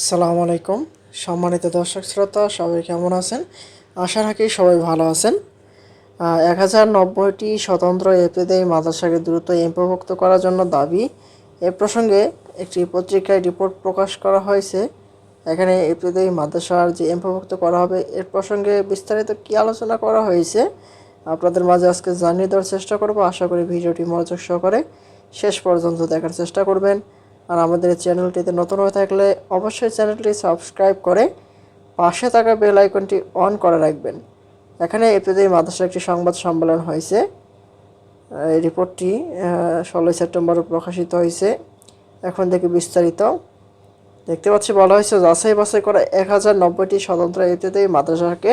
আসসালামু আলাইকুম। সম্মানিত দর্শক শ্রোতা, সবাই কেমন আছেন? আশা রাখি সবাই ভালো আছেন। এক হাজার নব্বইটি স্বতন্ত্র এপ্রিদেই মাদ্রাসাকে দ্রুত এমপিভুক্ত করার জন্য দাবি। এ প্রসঙ্গে একটি পত্রিকায় রিপোর্ট প্রকাশ করা হয়েছে। এখানে এপ্রিদেই মাদ্রাসার যে এমপিভুক্ত করা হবে, এর প্রসঙ্গে বিস্তারিত কী আলোচনা করা হয়েছে, আপনাদের মাঝে আজকে জানিয়ে দেওয়ার চেষ্টা করব। আশা করি ভিডিওটি মনোযোগ সহকারে শেষ পর্যন্ত দেখার চেষ্টা করবেন। আর আমাদের চ্যানেলটিতে নতুন হয়ে থাকলে অবশ্যই চ্যানেলটি সাবস্ক্রাইব করে পাশে থাকা বেল আইকনটি অন করে রাখবেন। এখানে এপ্রিলের মাদ্রাসার একটি সংবাদ সম্মেলন হয়েছে। এই রিপোর্টটি ষোলোই সেপ্টেম্বরে প্রকাশিত হয়েছে। এখন থেকে বিস্তারিত। দেখতে পাচ্ছি, বলা হয়েছে যাচাই বাছাই করা এক হাজার নব্বইটি স্বতন্ত্র এপ্রিলেই মাদ্রাসাকে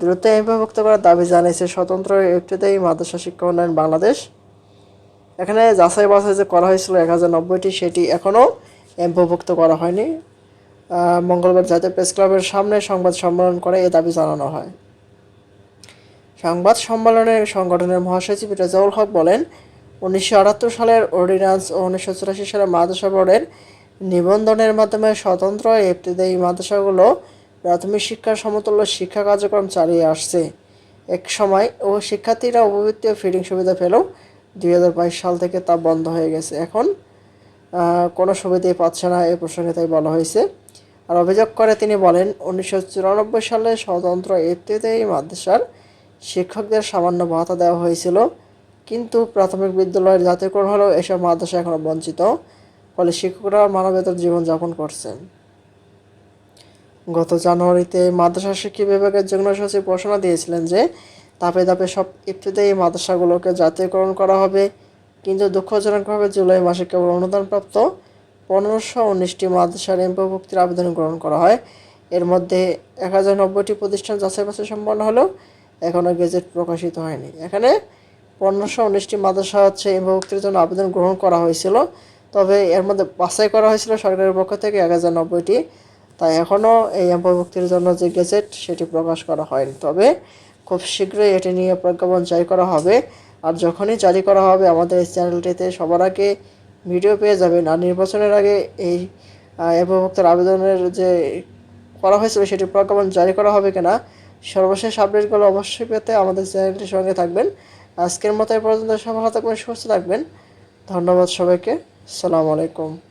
দ্রুত এমপিভুক্ত করার দাবি জানিয়েছে স্বতন্ত্র এপ্রিলেই মাদ্রাসা শিক্ষা উন্নয়ন বাংলাদেশ। এখানে যাচাই বাছাই যে করা হয়েছিল এক হাজার নব্বইটি সেটি এখনও এমপিভুক্ত করা হয়নি। মঙ্গলবার জাতীয় প্রেস ক্লাবের সামনে সংবাদ সম্মেলন করে এ দাবি জানানো হয়। সংবাদ সম্মেলনে সংগঠনের মহাসচিব রেজাউল হক বলেন, উনিশশো আটাত্তর সালের অর্ডিন্যান্স ও উনিশশো চুরাশি সালে মাদ্রাসা বোর্ডের নিবন্ধনের মাধ্যমে স্বতন্ত্র এই মাদ্রাসাগুলো প্রাথমিক শিক্ষার সমতুল্য শিক্ষা কার্যক্রম চালিয়ে আসছে। এক সময় ও শিক্ষার্থীরা উপবৃত্তি ও ফিডিং সুবিধা পেলেও দুই হাজার বাইশ সাল থেকে তা বন্ধ হয়ে গেছে। এখন কোনো সুবিধাই পাচ্ছে না এ প্রসঙ্গে তাই বলা হয়েছে। আর অভিযোগ করে তিনি বলেন, উনিশশো চুরানব্বই সালে স্বতন্ত্র এই মাদ্রাসার শিক্ষকদের সামান্য ভাতা দেওয়া হয়েছিল। কিন্তু প্রাথমিক বিদ্যালয়ের জাতীয়করণ হলেও এসব মাদ্রাসা এখনও বঞ্চিত। ফলে শিক্ষকরা মানবেতর জীবনযাপন করছেন। গত জানুয়ারিতে মাদ্রাসা শিক্ষা বিভাগের যুগ্ম সচিব ঘোষণা দিয়েছিলেন যে ধাপে ধাপে সব ইফতিদায়ী মাদ্রাসাগুলোকে জাতীয়করণ করা হবে। কিন্তু দুঃখজনকভাবে জুলাই মাসে কেবল অনুদানপ্রাপ্ত পনেরোশো উনিশটি মাদ্রাসার এমপিভুক্তির আবেদন গ্রহণ করা হয়। এর মধ্যে এক হাজার নব্বইটি প্রতিষ্ঠান যাচাই বাছাই সম্পন্ন হলেও এখনও গেজেট প্রকাশিত হয়নি। এখানে পনেরোশো উনিশটি মাদ্রাসা হচ্ছে এমপিভুক্তির জন্য আবেদন গ্রহণ করা হয়েছিল। তবে এর মধ্যে বাছাই করা হয়েছিল সরকারের পক্ষ থেকে এক হাজার নব্বইটি। তাই এখনও এই এমপিভুক্তির জন্য যে গেজেট, সেটি প্রকাশ করা হয়নি। তবে খুব শীঘ্রই এটি নিয়ে প্রজ্ঞাপন জারি করা হবে। আর যখনই জারি করা হবে, আমাদের এই চ্যানেলটিতে সবার আগে ভিডিও পেয়ে যাবেন। আর নির্বাচনের আগে এই এমপিভুক্তের আবেদনের যে করা হয়েছিল, সেটি প্রজ্ঞাপন জারি করা হবে কিনা, সর্বশেষ আপডেটগুলো অবশ্যই পেতে আমাদের চ্যানেলটির সঙ্গে থাকবেন। আজকের মতো এ পর্যন্ত সফল থাকবেন, সুস্থ থাকবেন। ধন্যবাদ সবাইকে। আসসালামু আলাইকুম।